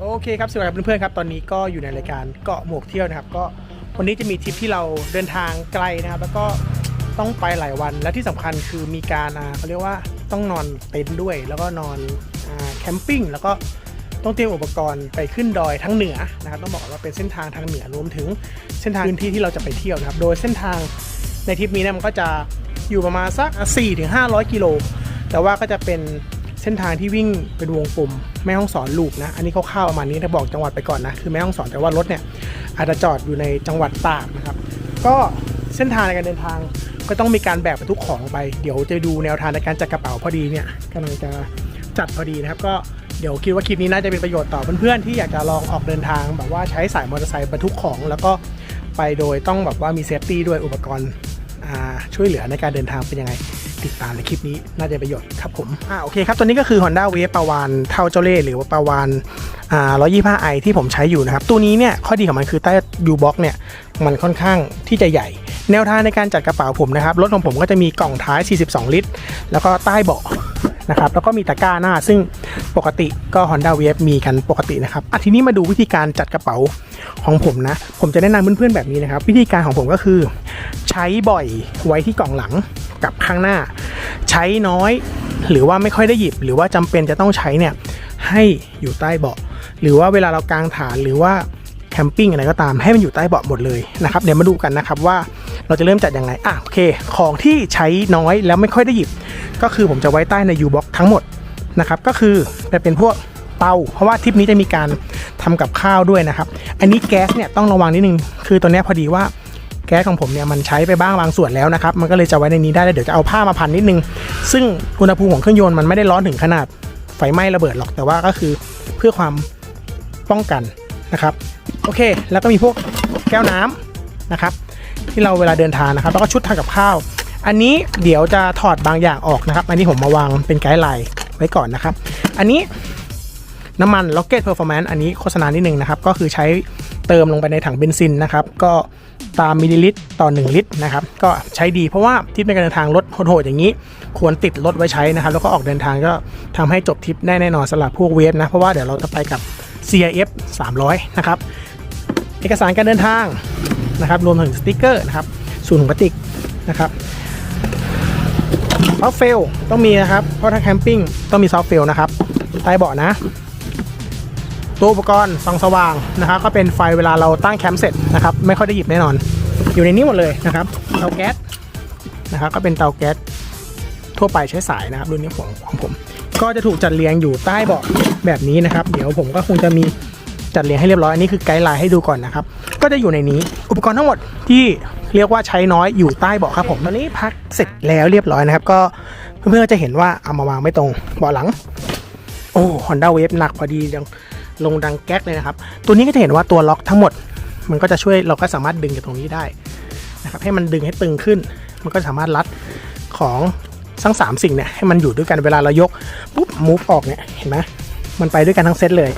โอเคครับสวัสดีครับเพื่อนๆครับตอนนี้ก็อยู่ในรายการเกาะหมวกเที่ยวนะครับ ก็วันนี้จะมีทริปที่เราเดินทางไกลนะครับ แล้วก็ต้องไปหลายวันและที่สำคัญคือมีการเขาเรียกว่าต้องนอนเต็นท์ด้วย แล้วก็นอนอแคมปิ้งแล้วก็ต้องเตรียมอุปกรณ์ไปขึ้นดอยทั้งเหนือนะครับต้องบอกว่าเป็นเส้นทางทางเหนือรวมถึงเส้นทางพื้นที่ที่เราจะไปเที่ยวนะครับ โดยเส้นทางในทริปนี้นะมันก็จะอยู่ประมาณสัก 4-500 กิโลแต่ว่าก็จะเป็น ส้นทางที่วิ่งเป็นวงกลมแม่ห้องสอนลูกนะ อันนี้คร่าวๆประมาณนี้ถ้าบอกจังหวัดไปก่อนนะ คือแม่ห้องสอนแต่ว่ารถเนี่ยอาจจะจอดอยู่ในจังหวัดตากนะครับ ก็เส้นทางในการเดินทางก็ต้องมีการแบกบรรทุกของไป เดี๋ยวจะดูแนวทางในการจัดกระเป๋าพอดีเนี่ยกำลังจะจัดพอดีนะครับ ก็เดี๋ยวคิดว่าคลิปนี้น่าจะเป็นประโยชน์ต่อเพื่อนๆที่อยากจะลองออกเดินทาง แบบว่าใช้สายมอเตอร์ไซค์บรรทุกของ แล้วก็ไปโดยต้องแบบว่ามีเซฟตี้ด้วยอุปกรณ์ช่วยเหลือในการเดินทางเป็นยังไง ติดตามในคลิปนี้น่าจะประโยชน์ครับผมอ่าโอเคครับตัวนี้ก็คือ Honda Wave ปาวานเท่าเจ้าเล่ห์หรือว่าปาวานอ่า 125 i ที่ผมใช้อยู่นะครับ ตัวนี้เนี่ยข้อดีของมันคือใต้ U box เนี่ยมันค่อนข้างที่จะใหญ่ แนวทางในการจัดกระเป๋าผมนะครับรถของผมก็จะมีกล่องท้าย 42 ลิตร แล้วก็ใต้เบาะ นะครับแล้วก็มีตะกร้าหน้า ซึ่งปกติก็ Honda Wave มีกันปกตินะครับอะทีนี้มาดูวิธีการจัดกระเป๋าของผมนะ ผมจะแนะนำเพื่อนๆแบบนี้นะครับ วิธีการของผมก็คือ ใช้บ่อยไว้ที่กล่องหลังกับข้างหน้า ใช้น้อยหรือว่าไม่ค่อยได้หยิบ หรือว่าจำเป็นจะต้องใช้เนี่ยให้อยู่ใต้เบาะ หรือว่าเวลาเรากางฐานหรือว่าแคมปิ้งอะไรก็ตามให้มันอยู่ใต้เบาะหมดเลยนะครับเดี๋ยวมาดูกันนะครับว่าเราจะเริ่มจัดยังไงอะโอเค ของที่ใช้น้อยแล้วไม่ค่อยได้หยิบ ก็คือผมจะไว้ใต้ใน U-Box ทั้งหมดนะครับก็คือจะเป็นพวกเตาเพราะว่าทริปนี้จะมีการทำกับข้าวด้วยนะครับ อันนี้แก๊สเนี่ยต้องระวังนิดนึง คือตัวนี้พอดีว่าแก๊สของผมเนี่ยมันใช้ไปบ้างบางส่วนแล้วนะครับ มันก็เลยจะไว้ในนี้ได้แล้วเดี๋ยวจะเอาผ้ามาพันนิดนึง ซึ่งอุณหภูมิของเครื่องยนต์มันไม่ได้ร้อนถึงขนาดไฟไหม้ระเบิดหรอกแต่ว่าก็คือเพื่อความป้องกันนะครับ โอเค แล้วก็มีพวกแก้วน้ำนะครับ ที่เราเวลาเดินทางนะครับ แล้วก็ชุดทำกับข้าว อันนี้เดี๋ยวจะถอดบางอย่างออกนะครับ อันนี้ผมมาวางเป็นไกด์ไลน์ไว้ก่อนนะครับ อันนี้น้ำมัน Rocket Performance อันนี้โฆษณานิดนึงนะครับ ก็คือใช้เติมลงไปในถังเบนซินนะครับ ก็ตามมิลลิลิตรต่อ 1 ลิตรนะครับ ก็ใช้ดีเพราะว่าทิปในการเดินทางรถโหดๆอย่างนี้ ควรติดรถไว้ใช้นะครับ แล้วก็ออกเดินทางก็ทำให้จบทิปได้แน่นอนสำหรับพวกเวฟนะ เพราะว่าเดี๋ยวเราจะไปกับ CIF 300 นะครับ เอกสารการเดินทางนะครับ รวมถึงสติกเกอร์นะครับ สูตรถุงพลาสติกนะครับ ซอฟเฟลต้องมีนะครับ เพราะถ้าแคมปิ้งต้องมีซอฟเฟลนะครับใต้เบาะนะ ตัวอุปกรณ์ส่องสว่างนะครับ ก็เป็นไฟเวลาเราตั้งแคมป์เสร็จนะครับ ไม่ค่อยได้หยิบแน่นอน อยู่ในนี้หมดเลยนะครับเตาแก๊สนะครับ ก็เป็นเตาแก๊สทั่วไปใช้สายนะครับรุ่นนี้ของของผม ก็จะถูกจัดเรียงอยู่ใต้เบาะแบบนี้นะครับ เดี๋ยวผมก็คงจะมีจัดเรียงให้เรียบร้อยอันนี้คือไกด์ไลน์ให้ดูก่อนนะครับ ก็จะอยู่ในนี้อุปกรณ์ทั้งหมดที่ เรียกว่าใช้น้อยอยู่ใต้เบาะครับผมตอนนี้พักเสร็จแล้วเรียบร้อยนะครับ ก็เพื่อนๆจะเห็นว่าเอามาวางไม่ตรงเบาะหลัง โอ้ Honda Wave หนักพอดียังลงดังแก๊กเลยนะครับ ตัวนี้ก็จะเห็นว่าตัวล็อกทั้งหมด มันก็จะช่วยเราก็สามารถดึงจากตรงนี้ได้นะครับให้มันดึงให้ตึงขึ้น มันก็สามารถรัดของทั้งสามสิ่งเนี่ยให้มันอยู่ด้วยกันเวลาเรายกปุ๊บมูฟออกเนี่ยเห็นไหมมันไปด้วยกันทั้งเซตเลย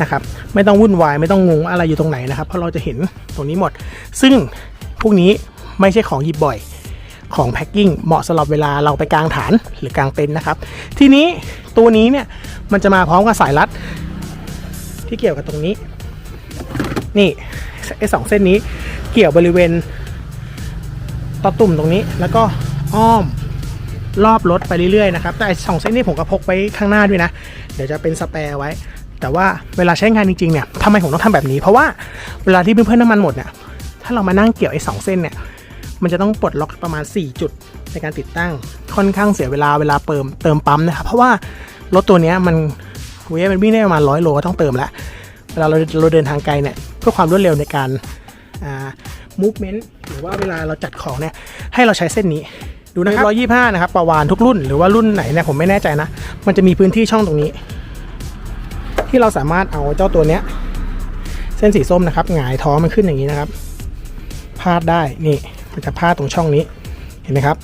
นะครับไม่ต้องวุ่นวายไม่ต้องงงอะไรอยู่ตรงไหนนะครับ เพราะเราจะเห็นตรงนี้หมด ซึ่ง พวกนี้ไม่ใช่ของหยิบบ่อย ของแพ็คกิ้งเหมาะสำหรับเวลาเราไปกลางฐานหรือกลางเต็นท์นะครับ ทีนี้ตัวนี้เนี่ยมันจะมาพร้อมกับสายรัด ที่เกี่ยวกับตรงนี้ นี่ไอ้สองเส้นนี้เกี่ยวบริเวณต่อตุ่มตรงนี้แล้วก็อ้อมรอบรถไปเรื่อยๆนะครับแต่สองเส้นนี้ผมก็พกไว้ข้างหน้าด้วยนะ เดี๋ยวจะเป็นสแปร์ไว้ แต่ว่าเวลาใช้งานจริงๆเนี่ยทำไมผมต้องทำแบบนี้ เพราะว่าเวลาที่เพื่อนๆน้ำมันหมดเนี่ย ถ้าเรามานั่งเกี่ยวไอ้สองเส้นเนี่ย มันจะต้องปลดล็อกประมาณ 4 จุดในการติดตั้ง ค่อนข้างเสียเวลาเวลาเติมเติมปั๊มนะครับ เพราะว่ารถตัวเนี้ยมันเวฟมันวิ่งได้ประมาณร้อยโลก็ต้องเติมแล้วเวลาเราเราเดินทางไกลเนี่ยเพื่อความรวดเร็วในการอ่า movement หรือว่าเวลาเราจัดของเนี่ยให้เราใช้เส้นนี้ดูนะครับร้อยยี่ห้านะครับประวานทุกรุ่นหรือว่ารุ่นไหนเนี่ยผมไม่แน่ใจนะ มันจะมีพื้นที่ช่องตรงนี้ ที่เราสามารถเอาเจ้าตัวเนี้ย เส้นสีส้มนะครับหงายท้องมันขึ้นอย่างนี้นะครับ พาดได้นี่มันจะพาดตรงช่องนี้เห็นไหมครับ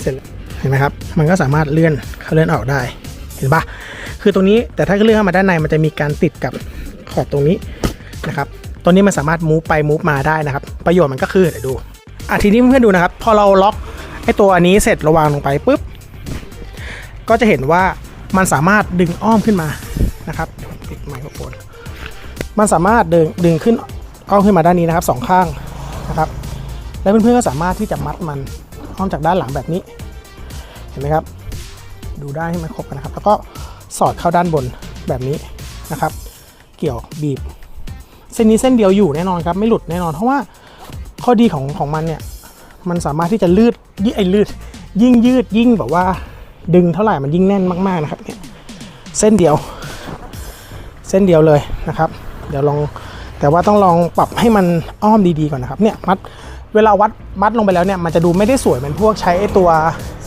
เสร็จเห็นไหมครับ มันก็สามารถเลื่อนเข้าเลื่อนออกได้เห็นปะคือตรงนี้แต่ถ้าเลื่อนเข้ามาด้านในมันจะมีการติดกับขอบตรงนี้นะครับตัวนี้มันสามารถมูฟไปมูฟมาได้นะครับ ประโยชน์มันก็คือเดี๋ยวดูอะทีนี้เพื่อนๆดูนะครับ พอเราล็อกไอ้ตัวอันนี้เสร็จเระวางลงไปปุ๊บก็จะเห็นว่ามันสามารถดึงอ้อมขึ้นมานะครับปิดไมโครโฟนมันสามารถดึงดึงขึ้นอ้อมขึ้นมาด้านนี้นะครับสองข้าง นะครับ แล้วเพื่อนๆก็สามารถที่จะมัดมันอ้อมจากด้านหลังแบบนี้ เห็นไหมครับ ดูได้ให้มันครบกันนะครับ แล้วก็สอดเข้าด้านบนแบบนี้นะครับ เกี่ยวบีบ เส้นนี้เส้นเดียวอยู่แน่นอนครับ ไม่หลุดแน่นอน เพราะว่าข้อดีของของมันเนี่ย มันสามารถที่จะลืดยิ่งไอ้ลืด ยิ่งยืดยิ่งแบบว่า ดึงเท่าไหร่มันยิ่งแน่นมากๆนะครับเนี่ยเส้นเดียว เส้นเดียวเลยนะครับ เดี๋ยวลอง แต่ว่าต้องลองปรับให้มันอ้อมดีๆก่อนนะครับเนี่ยมัดเวลาวัดมัดลงไปแล้วเนี่ยมันจะดูไม่ได้สวยเหมือนพวกใช้ไอตัว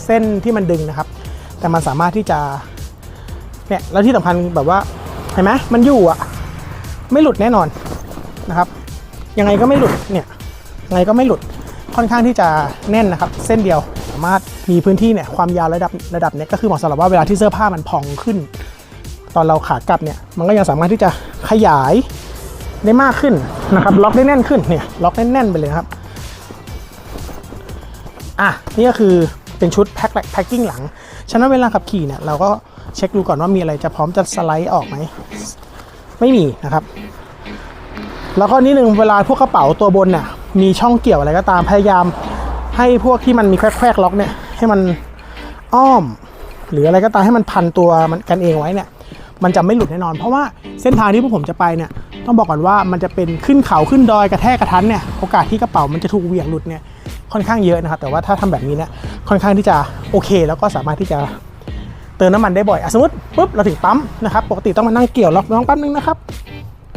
เส้นที่มันดึงนะครับ แต่มันสามารถที่จะเนี่ยแล้วที่สำคัญแบบว่าเห็นไหมมันอยู่อะไม่หลุดแน่นอนนะครับยังไงก็ไม่หลุดเนี่ยยังไงก็ไม่หลุดค่อนข้างที่จะแน่นนะครับ เส้นเดียวสามารถมีพื้นที่เนี่ยความยาวระดับระดับเนี้ยก็คือเหมาะสำหรับว่าเวลาที่เสื้อผ้ามันพองขึ้น ตอนเราขากลับเนี่ยมันก็ยังสามารถที่จะขยาย ได้มากขึ้นนะครับ ล็อกได้แน่นขึ้นเนี่ยล็อกแน่นๆไปเลยครับ อะนี่ก็คือเป็นชุดแพ็คแพ็คกิ้งหลัง ฉะนั้นเวลาขับขี่เนี่ยเราก็เช็คดูก่อนว่ามีอะไรจะพร้อมจะสไลด์ออกไหม ไม่มีนะครับ แล้วก็นิดนึงเวลาพวกกระเป๋าตัวบนเนี่ยมีช่องเกี่ยวอะไรก็ตามพยายามให้พวกที่มันมีแควกล็อกเนี่ยให้มันอ้อม หรืออะไรก็ตามให้มันพันตัวมันกันเองไว้เนี่ยมันจะไม่หลุดแน่นอน เพราะว่าเส้นทางที่พวกผมจะไปเนี่ย ต้องบอกก่อนว่ามันจะเป็นขึ้นเขาขึ้นดอยกระแทกกระทันเนี่ยโอกาสที่กระเป๋ามันจะถูกเหวี่ยงหลุดเนี่ยค่อนข้างเยอะนะครับ แต่ว่าถ้าทำแบบนี้เนี่ยค่อนข้างที่จะโอเค แล้วก็สามารถที่จะเติมน้ำมันได้บ่อยอสมมติปุ๊บเราถึงปั๊มนะครับปกติต้องมานั่งเกี่ยวล็อกน้องแป๊บนึงนะครับ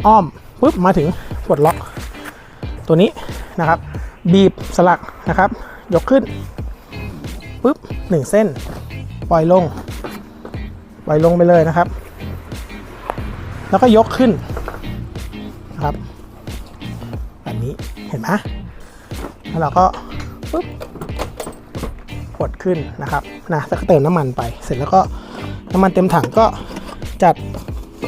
อ้อมปุ๊บมาถึงปลดล็อก ตัวนี้นะครับ บีบสลักนะครับ ยกขึ้นปุ๊บหนึ่งเส้น ปล่อยลง ปล่อยลงไปเลยนะครับ แล้วก็ยกขึ้น นะครับ แบบนี้เห็นไหมแล้วเราก็ปุ๊บกดขึ้นนะครับนะแล้วก็เติมน้ำมันไป เสร็จแล้วก็น้ำมันเต็มถังก็จัด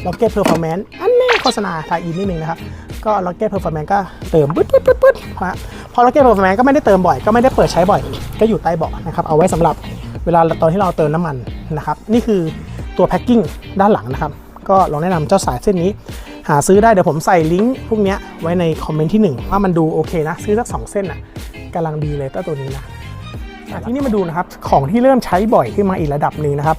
Rocket Performance อันนี้โฆษณาทายอินนิดนึงนะครับ ก็ Rocket Performance ก็เติมปึ๊ดปึ๊ดปึ๊ดปึ๊ดฮะพอ Rocket Performance ก็ไม่ได้เติมบ่อย ก็ไม่ได้เปิดใช้บ่อย ก็อยู่ใต้เบาะนะครับ เอาไว้สำหรับเวลาตอนที่เราเติมน้ำมันนะครับ นี่คือตัวแพ็คกิ้งด้านหลังนะครับ ก็ลองแนะนำเจ้าสายเส้นนี้ หาซื้อได้เดี๋ยวผมใส่ลิงก์พวกเนี้ยไว้ในคอมเมนต์ที่ 1 ว่ามันดูโอเคนะ ซื้อสัก2เส้นอะกำลังดีเลยตัวตัวนี้นะอะที่นี่มาดูนะครับของที่เริ่มใช้บ่อยขึ้นมาอีกระดับหนึ่งนะครับ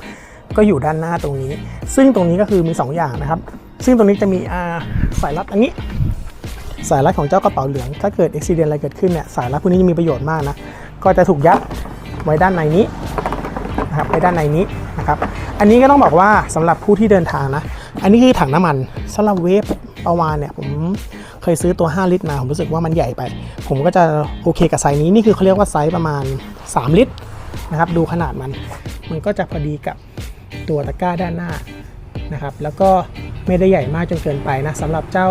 ก็อยู่ด้านหน้าตรงนี้ ซึ่งตรงนี้ก็คือมี 2 อย่างนะครับ ซึ่งตรงนี้จะมีอ่าสายรัดอันนี้ สายรัดของเจ้ากระเป๋าเหลือง ถ้าเกิดอุบิเหตุอะไรเกิดขึ้นเนี่ยสายรัดพวกนี้จะมีประโยชน์มากนะก็จะถูกยัดไว้ด้านในนี้นะครับไว้ด้านในนี้นะครับ อันนี้ก็ต้องบอกว่าสำหรับผู้ที่เดินทางนะ อันนี้คือถังน้ำมันสำหรับเวฟประวานเนี่ยผมเคยซื้อตัว 5 ลิตรมาผมรู้สึกว่ามันใหญ่ไป ผมก็จะโอเคกับไซส์นี้นี่คือเขาเรียกว่าไซส์ประมาณ 3 ลิตรนะครับ ดูขนาดมัน มันก็จะพอดีกับตัวตะกร้าด้านหน้านะครับ แล้วก็ไม่ได้ใหญ่มากจนเกินไปนะสำหรับเจ้า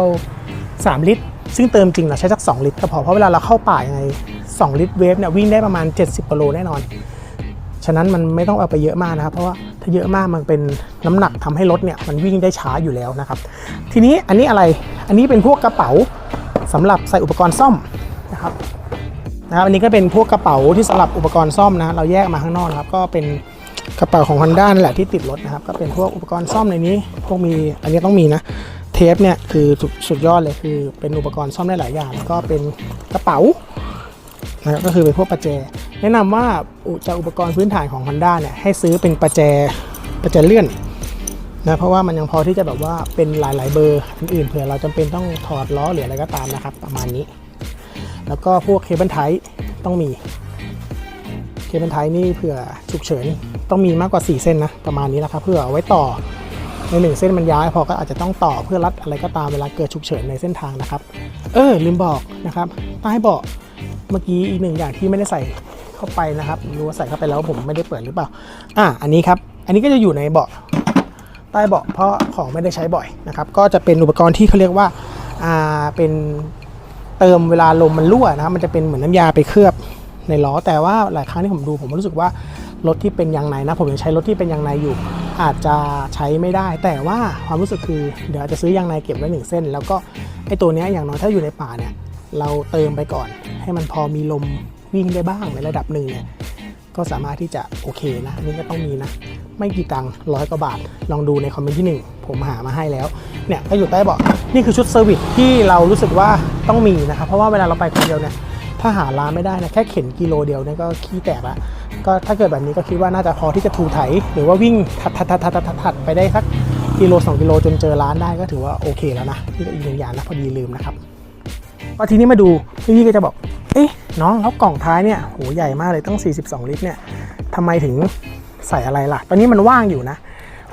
3 ลิตร ซึ่งเติมจริงเราใช้สัก 2 ลิตรก็พอเพราะเวลาเราเข้าป่ายังไง 2 ลิตรเวฟเนี่ยวิ่งได้ประมาณ 70กิโลแน่นอน ฉะนั้นมันไม่ต้องเอาไปเยอะมากนะครับเพราะว่าถ้าเยอะมากมันเป็นน้ำหนักทำให้รถเนี่ยมันวิ่งได้ช้าอยู่แล้วนะครับ ทีนี้อันนี้อะไรอันนี้เป็นพวกกระเป๋าสำหรับใส่อุปกรณ์ซ่อมนะครับนะครับอันนี้ก็เป็นพวกกระเป๋าที่สำหรับอุปกรณ์ซ่อมนะเราแยกมาข้างนอกนะครับก็เป็นกระเป๋าของ Honda นั่นแหละที่ติดรถนะครับ ก็เป็นพวกอุปกรณ์ซ่อมในนี้พวกมีอันนี้ต้องมีนะเทปเนี่ยคือสุดสุดยอดเลยคือเป็นอุปกรณ์ซ่อมได้หลายอย่างแล้วก็เป็นกระเป๋า นะครับก็คือเป็นพวกประแจ แนะนำว่าจากอุปกรณ์พื้นฐานของ Honda เนี่ยให้ซื้อเป็นประแจประแจเลื่อนนะเพราะว่ามันยังพอที่จะแบบว่าเป็นหลาย ๆ เบอร์อื่นๆเผื่อเราจำเป็นต้องถอดล้อหรืออะไรก็ตามนะครับประมาณนี้ แล้วก็พวกเคเบิลไทต้องมีเคเบิลไทนี่เผื่อฉุกเฉินต้องมีมากกว่า 4 เส้นนะประมาณนี้นะครับเพื่อเอาไว้ต่อในหนึ่งเส้นมันย้ายพอก็อาจจะต้องต่อเพื่อรัดอะไรก็ตามเวลาเกิดฉุกเฉินในเส้นทางนะครับ เออลืมบอกนะครับใต้เบาะ เมื่อกี้อีกหนึ่งอย่างที่ไม่ได้ใส่เข้าไปนะครับรู้ว่าใส่เข้าไปแล้วผมไม่ได้เปิดหรือเปล่า อะอันนี้ครับ อันนี้ก็จะอยู่ในเบาะใต้เบาะเพราะของไม่ได้ใช้บ่อยนะครับ ก็จะเป็นอุปกรณ์ที่เขาเรียกว่าอ่าเป็นเติมเวลาลมมันรั่วนะครับมันจะเป็นเหมือนน้ำยาไปเคลือบในล้อแต่ว่าหลายครั้งที่ผมดูผมรู้สึกว่ารถที่เป็นยางในนะ ผมยังใช้รถที่เป็นยางในอยู่ อาจจะใช้ไม่ได้ แต่ว่าความรู้สึกคือเดี๋ยวอาจจะซื้อยางในเก็บไว้หนึ่งเส้น แล้วก็ไอ้ตัวนี้อย่างน้อยถ้าอยู่ในป่าเนี่ย เราเติมไปก่อน ให้มันพอมีลมวิ่งได้บ้างในระดับหนึ่งเนี่ยก็สามารถที่จะโอเคนะอันนี้ก็ต้องมีนะ ไม่กี่ตังค์ร้อยกว่าบาท ลองดูในคอมเมนต์ที่หนึ่งผมหามาให้แล้ว เนี่ยก็อยู่ใต้เบาะนี่คือชุดเซอร์วิสที่เรารู้สึกว่าต้องมีนะครับ เพราะว่าเวลาเราไปคนเดียวเนี่ยถ้าหาร้านไม่ได้นะแค่เข็นกิโลเดียวเนี่ยก็ขี้แตกละก็ถ้าเกิดแบบนี้ก็คิดว่าน่าจะพอที่จะถูไถ หรือว่าวิ่งถัดถัดถัดถัดถัดถัดไปได้สักกิโลสองกิโลจนเจอร้านได้ก็ถือว่าโอเคแล้วนะนี่ก็อีกหนึ่งอย่างนะพอดีลืมนะครับ ก็ทีนี้มาดูพี่ๆก็จะบอกเอ๊ะน้องแล้วกล่องท้ายเนี่ยโหใหญ่มากเลยตั้ง 42 ลิตรเนี่ยทำไมถึงใส่อะไรล่ะ ตอนนี้มันว่างอยู่นะ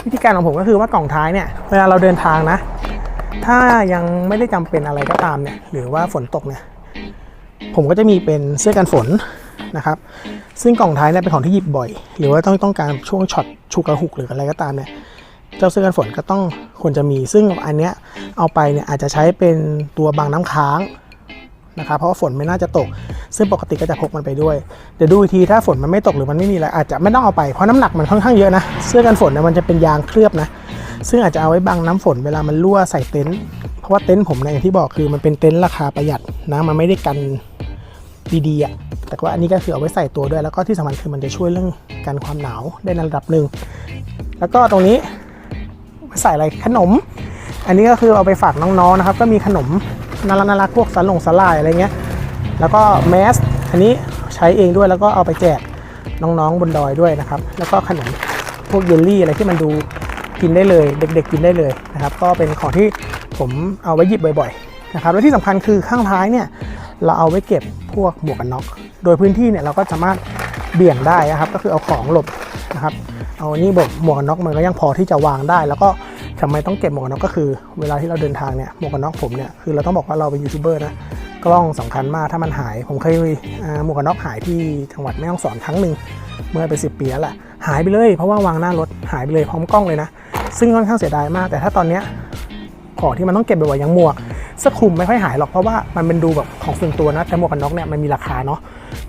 วิธีการของผมก็คือว่ากล่องท้ายเนี่ยเวลาเราเดินทางนะ ถ้ายังไม่ได้จำเป็นอะไรก็ตามเนี่ยหรือว่าฝนตกเนี่ยผมก็จะมีเป็นเสื้อกันฝนนะครับ ซึ่งกล่องท้ายเนี่ยเป็นของที่หยิบบ่อย หรือว่าต้องต้องการช่วงช็อตฉุกกระหุกหรืออะไรก็ตามเนี่ยเจ้าเสื้อกันฝนก็ต้องควรจะมี ซึ่งอันเนี้ยเอาไปเนี่ยอาจจะใช้เป็นตัวบังน้ำค้าง นะครับเพราะว่าฝนไม่น่าจะตก ซึ่งปกติก็จะพกมันไปด้วย เดี๋ยวดูอีกทีถ้าฝนมันไม่ตกหรือมันไม่มีอะไรอาจจะไม่ต้องเอาไปเพราะน้ำหนักมันค่อนข้างเยอะนะเสื้อกันฝนเนี่ยมันจะเป็นยางเคลือบนะ ซึ่งอาจจะเอาไว้บังน้ำฝนเวลามันรั่วใส่เต็นท์เพราะว่าเต็นท์ผมเนี่ยอย่างที่บอกคือมันเป็นเต็นท์ราคาประหยัดนะมันไม่ได้กันดีๆอะแต่ว่าอันนี้ก็คือเอาไว้ใส่ตัวด้วยแล้วก็ที่สำคัญคือมันจะช่วยเรื่องกันความหนาวได้ในระดับหนึ่งแล้วก็ตรงนี้ไว้ใส่อะไรขนม อันนี้ก็คือเอาไปฝากน้องๆนะครับ ก็มีขนม น่ารักน่ารักพวกสลงสลายอะไรเงี้ยแล้วก็แมสอันนี้ใช้เองด้วยแล้วก็เอาไปแจกน้องๆบนดอยด้วยนะครับ แล้วก็ขนมพวกเยลลี่อะไรที่มันดูกินได้เลย เด็ก ๆ กินได้เลยนะครับ ก็เป็นของที่ผมเอาไว้หยิบบ่อยๆนะครับและที่สำคัญคือข้างท้ายเนี่ยเราเอาไว้เก็บพวกหมวกกันน็อก โดยพื้นที่เนี่ยเราก็สามารถเบี่ยงได้นะครับ ก็คือเอาของหลบนะครับ เอาอันนี้แบบหมวกกันน็อกมันก็ยังพอที่จะวางได้ แล้วก็ ทำไมต้องเก็บหมวกกันน็อกก็คือ เวลาที่เราเดินทางเนี่ยหมวกกันน็อกผมเนี่ยคือเราต้องบอกว่าเราเป็นยูทูบเบอร์นะกล้องสำคัญมากถ้ามันหาย ผมเคยหมวกกันน็อกหายที่จังหวัดแม่ฮ่องสอนครั้งหนึ่งเมื่อเป็นสิบปีแล้วแหละหายไปเลย เพราะว่าวางหน้ารถหายไปเลยพร้อมกล้องเลยนะ ซึ่งค่อนข้างเสียดายมาก แต่ถ้าตอนเนี้ยของที่มันต้องเก็บบ่อยๆอย่างหมวกสื้อคลุมไม่ค่อยหายหรอกเพราะว่ามันเป็นดูแบบของส่วนตัวนะแต่หมวกกันน็อกเนี่ยมันมีราคาเนาะ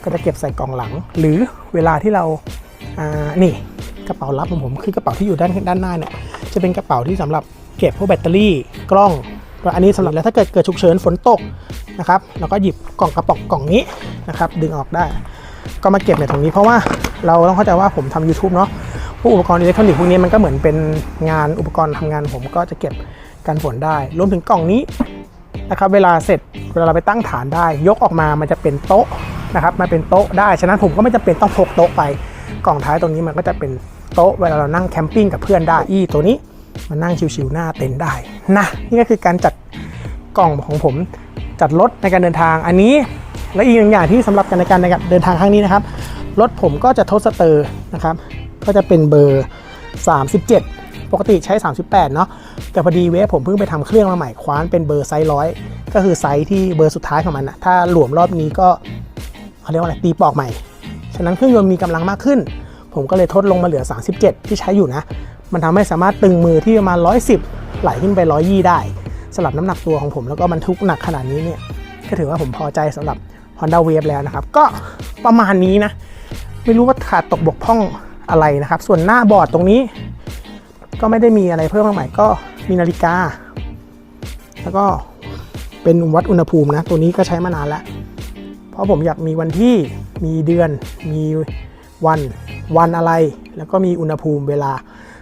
ก็จะเก็บใส่กล่องหลัง หรือเวลาที่เราอ่านี่กระเป๋าลับของผมคือกระเป๋าที่อยู่ด้านด้านหน้าเนี่ย จะเป็นกระเป๋าที่สำหรับเก็บพวกแบตเตอรี่กล้องอันนี้สำหรับแล้วถ้าเกิดเกิดฉุกเฉินฝนตกนะครับเราก็หยิบกล่องกระป๋องกล่องนี้นะครับดึงออกได้ ก็มาเก็บในตรงนี้เพราะว่าเราต้องเข้าใจว่าผมทำ YouTube เนาะพวกอุปกรณ์อิเล็กทรอนิกส์พวกนี้มันก็เหมือนเป็นงานอุปกรณ์ทำงานผมก็จะเก็บกันฝนได้ รวมถึงกล่องนี้นะครับเวลาเสร็จเวลาเราไปตั้งฐานได้ ยกออกมามันจะเป็นโต๊ะนะครับมันเป็นโต๊ะได้ฉะนั้นผมก็ไม่จำเป็นต้องพกโต๊ะไปกล่องท้ายตรงนี้มันก็จะเป็น โต๊ะเวลาเรานั่งแคมปิ้งกับเพื่อนได้อีตัวนี้มันนั่งชิวๆหน้าเต็นท์ได้นะนี่ก็คือการจัดกล่องของผมจัดรถในการเดินทางอันนี้ และอีกหนึ่งอย่างที่สำหรับการในการในการเดินทางครั้งนี้นะครับรถผมก็จะทดสเตอร์นะครับ ก็จะเป็นเบอร์ 37 ปกติใช้ 38 เนาะแต่พอดีเวฟผมเพิ่งไปทำเครื่องมาใหม่คว้านเป็นเบอร์ไซส์ร้อยก็คือไซส์ที่เบอร์สุดท้ายของมันนะถ้าหลวมรอบนี้ก็เขาเรียกว่าอะไรตีปอกใหม่ ฉะนั้นเครื่องยนต์มีกำลังมากขึ้น ผมก็เลยทดลงมาเหลือ 37 ที่ใช้อยู่นะ มันทำให้สามารถตึงมือที่ประมาณ 110 ไหลขึ้นไป 120 ได้สำหรับน้ำหนักตัวของผมแล้วก็บรรทุกหนักขนาดนี้เนี่ยก็ถือว่าผมพอใจสำหรับ Honda Wave แล้วนะครับ ก็ประมาณนี้นะ ไม่รู้ว่าขาดตกบกพร่องอะไรนะครับ ส่วนหน้าบอร์ดตรงนี้ ก็ไม่ได้มีอะไรเพิ่มมากมายก็มีนาฬิกา แล้วก็เป็นวัดอุณหภูมินะ ตัวนี้ก็ใช้มานานแล้ว เพราะผมอยากมีวันที่มีเดือนมี วัน วันอะไร แล้วก็มีอุณหภูมิเวลา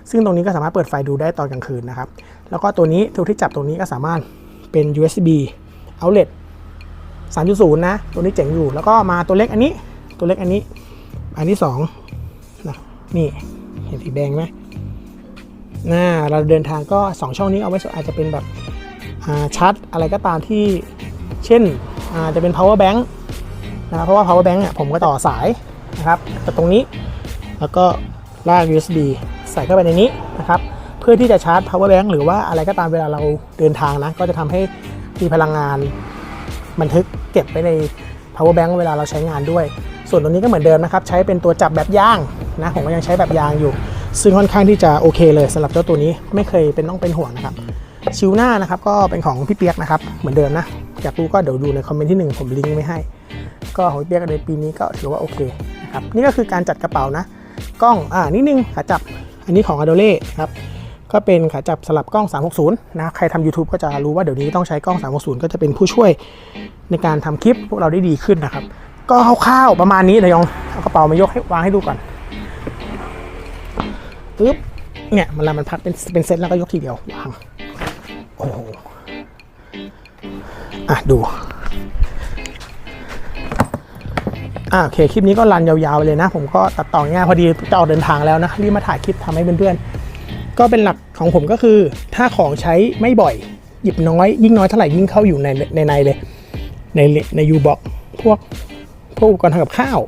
ซึ่งตรงนี้ก็สามารถเปิดไฟดูได้ตอนกลางคืนนะครับ แล้วก็ตัวนี้ตัวที่จับตรงนี้ก็สามารถเป็น USB outlet 3.0 นะ ตัวนี้เจ๋งอยู่ แล้วก็มาตัวเล็กอันนี้ ตัวเล็กอันนี้ อันที่2นะนี่ เห็นสีแดงไหมน่าเราเดินทางก็ 2 ช่องนี้เอาไว้อาจจะเป็นแบบาชาร์จอะไรก็ตามที่ เช่นอาจจะเป็น power bank นะ เพราะว่า power bank เนี่ยผมก็ต่อสาย นะครับตรงนี้ แล้วก็ลาก USB ใส่เข้าไปในนี้นะครับเพื่อที่จะชาร์จ power bank หรือว่าอะไรก็ตามเวลาเราเดินทางนะก็จะทำให้มีพลังงาน บันทึกเก็บไว้ใน power bank เวลาเราใช้งานด้วย ส่วนตัวนี้ก็เหมือนเดิมนะครับ ใช้เป็นตัวจับแบบยางนะผมก็ยังใช้แบบยางอยู่ ซึ่งค่อนข้างที่จะโอเคเลยสำหรับเจ้าตัวนี้ไม่เคยเป็นต้องเป็นห่วงนะครับชิวหน้านะครับก็เป็นของพี่เปียกนะครับเหมือนเดิมนะอยากรู้ก็เดี๋ยวดูในคอมเมนต์ที่หนึ่งผมลิงก์ไว้ให้ ก็ของพี่เปียกในปีนี้ก็ถือว่าโอเค ครับนี่ก็คือการจัดกระเป๋านะ กล้องอ่านิดนึงขาจับอันนี้ของ Adore ครับก็เป็นขาจับสลับกล้อง 360 นะ ใครทำ YouTube ก็จะรู้ว่าเดี๋ยวนี้ต้องใช้กล้อง 360 ก็จะเป็นผู้ช่วยในการทำคลิปพวกเราได้ดีขึ้นนะครับ ก็คร่าวๆประมาณนี้เดี๋ยวลองเอากระเป๋ามายกให้วางให้ดูก่อนปึ๊บเนี่ยมันละมันพักเป็นเป็นเซตแล้วก็ยกทีเดียววางโอ้โหอะดู อะโอเคคลิปนี้ก็รันยาวๆไปเลยนะ ผมก็ตัดต่อง่ายพอดีจะออกเดินทางแล้วนะรีบมาถ่ายคลิปทำให้เพื่อนๆก็เป็นหลักของผมก็คือ ถ้าของใช้ไม่บ่อย หยิบน้อย ยิ่งน้อยเท่าไหร่ยิ่งเข้าอยู่ในในในเลยในในยูบ็อกพวกพวกอุปกรณ์ทำกับข้าว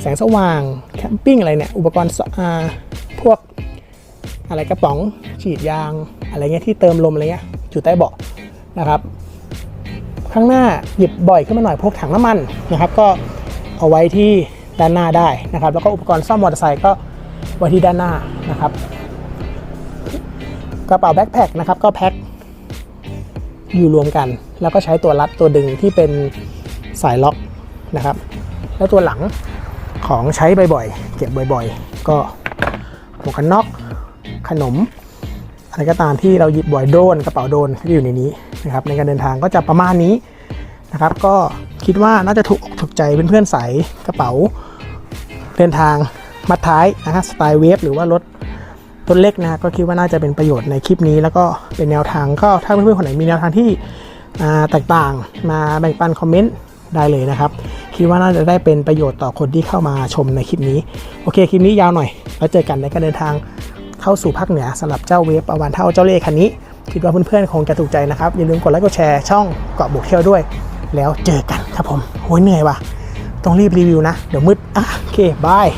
แสงสว่างแคมปิ้งอะไรเนี่ยอุปกรณ์อ่าพวกอะไรกระป๋องฉีดยางอะไรเงี้ยที่เติมลมอะไรเงี้ยอยู่ใต้เบาะนะครับ ข้างหน้าหยิบบ่อยขึ้นมาหน่อยพวกถังน้ำมันนะครับ ก็ เอาไว้ที่ด้านหน้าได้นะครับ แล้วก็อุปกรณ์ซ่อมมอเตอร์ไซค์ก็ไว้ที่ด้านหน้านะครับ กระเป๋าแบ็คแพคนะครับก็แพ็คอยู่รวมกัน แล้วก็ใช้ตัวรัดตัวดึงที่เป็นสายล็อกนะครับ แล้วตัวหลังของใช้บ่อยๆ เก็บบ่อยๆ ก็หมวกกันน็อกขนม อะไรก็ตามที่เราหยิบบ่อยโดนกระเป๋าโดนที่อยู่ในนี้นะครับ ในการเดินทางก็จะประมาณนี้นะครับ ก็ คิดว่าน่าจะถูกอกถูกใจเพื่อนๆสายกระเป๋า เดินทางมัดท้ายนะฮะสไตล์เวฟหรือว่ารถต้นเล็กนะก็คิดว่าน่าจะเป็นประโยชน์ในคลิปนี้ แล้วก็เป็นแนวทางก็ถ้าเพื่อนๆคนไหนมีแนวทางที่แตกต่างมาแบ่งปันคอมเมนต์ได้เลยนะครับ คิดว่าน่าจะได้เป็นประโยชน์ต่อคนที่เข้ามาชมในคลิปนี้ โอเคคลิปนี้ยาวหน่อย แล้วเจอกันในการเดินทางเข้าสู่ภาคเหนือสำหรับเจ้าเวฟอวานเท่าเจ้าเล่คันนี้ คิดว่าเพื่อนๆคงจะถูกใจนะครับ อย่าลืมกดไลค์กดแชร์ช่องเกาะบวกเที่ยวด้วย แล้วเจอกันครับผมโอ้ยเหนื่อยว่ะ ต้องรีบรีวิวนะ เดี๋ยวมืดอะโอเคบาย